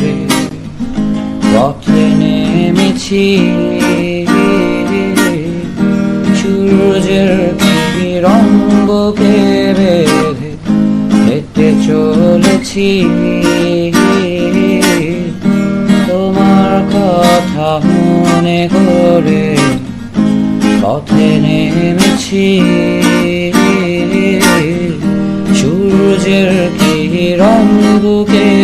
যাবে পথে নেমেছি। সূর্যের রম্বকে বেঁধে হেঁটে চলেছি। তোমার কথা মনে করে পথে নেমেছি। সূর্যের কি রঙ্গকে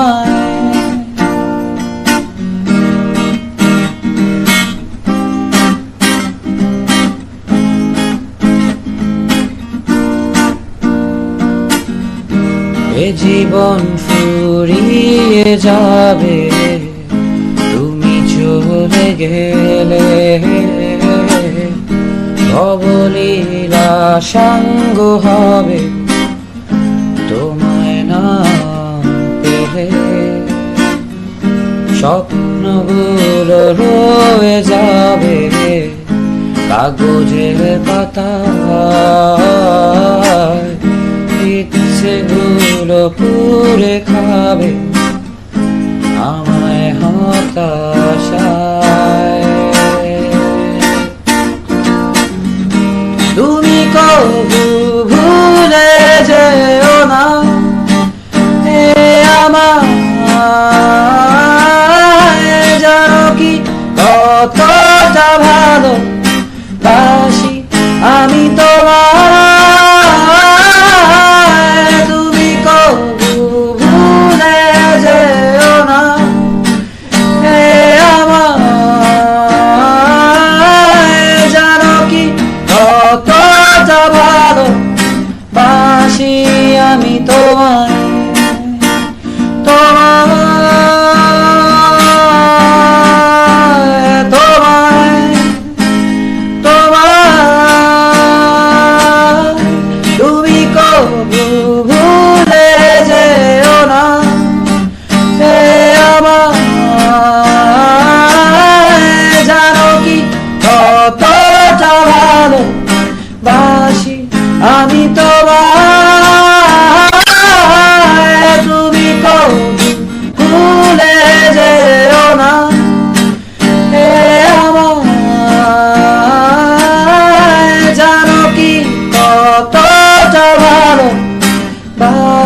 তোমায়। এ জীবন ফুরিয়ে যাবে তুমি চলে গেলে। অবলীলা সাঙ্গ হবে। স্বপ্নগুলো রয়ে যাবে কাগজের পাতা ইচ্ছেগুলো পুরে খাবে। আমায় হতাশা Tovar.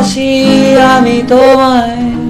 ভালোবাসি আমি তোমায়।